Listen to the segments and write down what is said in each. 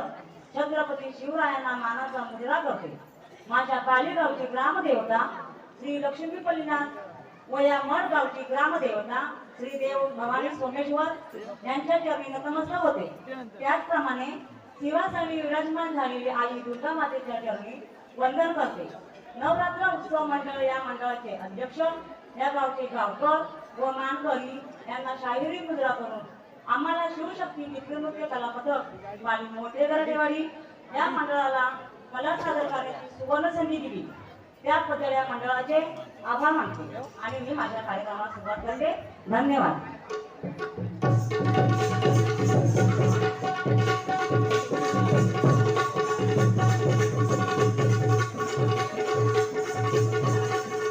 दिवस छत्रपती शिवरायांना मानाचा मुजरा करते. माझ्या पालीगावची ग्रामदेवता श्री लक्ष्मी पल्लीनाथ व या मठ गावची ग्रामदेवता श्री देव भवानी सोमेश्वर यांच्या चरणी नतमस्तक होते. त्याचप्रमाणे शिवासाठी विराजमान झालेली आई दुर्गा मातेच्या चरणी वंदन करते. नवरात्र उत्सव मंडळ या मंडळाचे अध्यक्ष या गावचे गावकर व मानकरी यांना शाहिरी मुद्रा करून आम्हाला शिवशक्ती नृत्य कला पथक वाली मोठे गरडेवाडी या मंडळाला कला सादर करण्याची सुवर्ण संधी दिली त्याबद्दल या मंडळाचे आभार मानतो आणि मी माझ्या कार्यक्रमाला सुरुवात करते. धन्यवाद.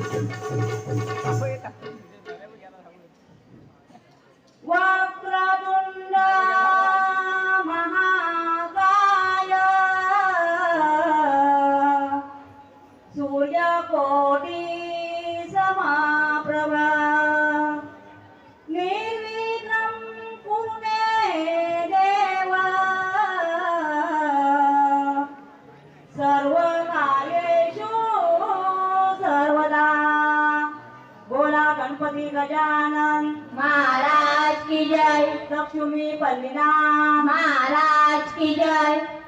वक्रतुंड सर्वकार्येषु सर्वदा. बोला गणपती गजानन. महाराज की जय. लक्ष्मी पल्लीना. महाराज की जय.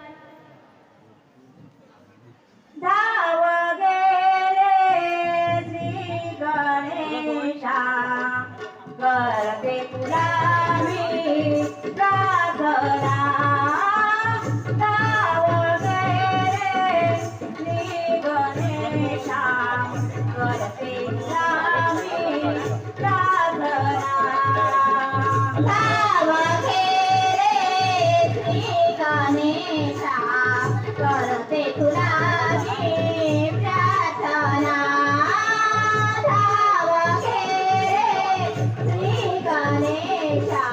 गणेशा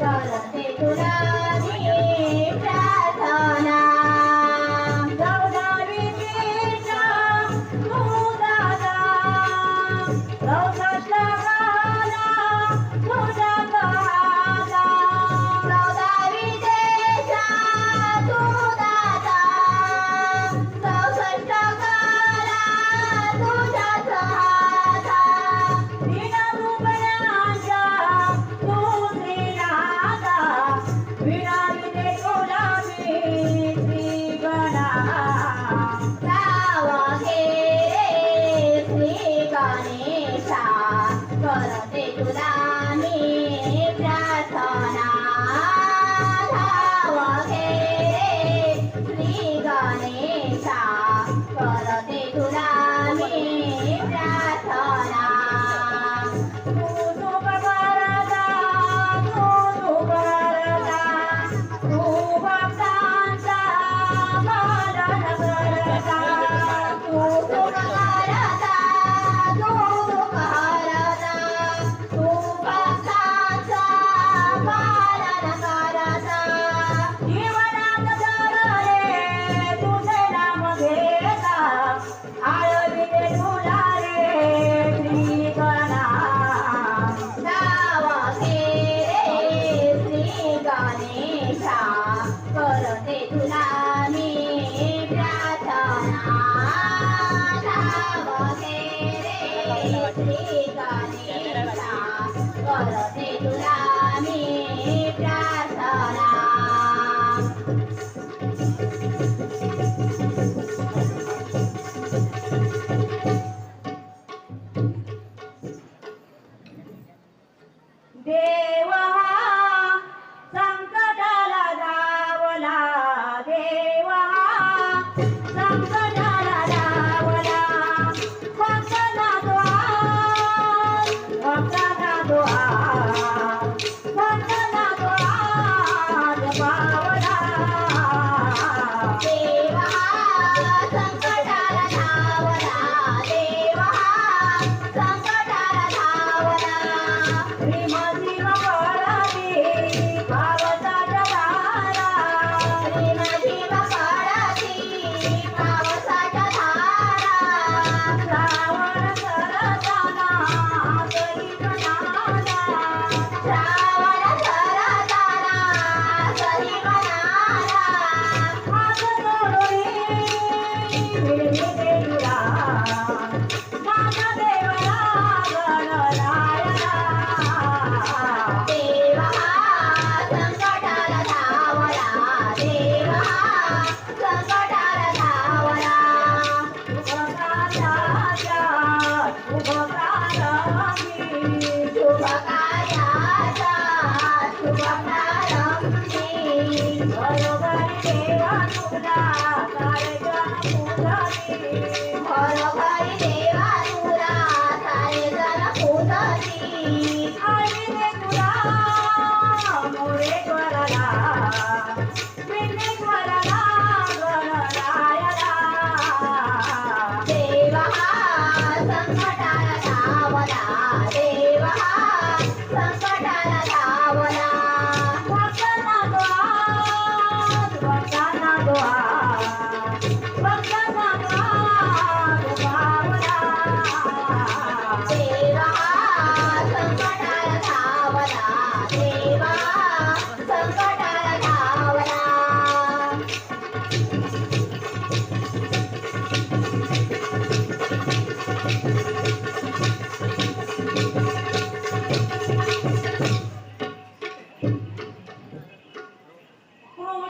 करते तुला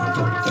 我就知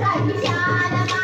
等一下啊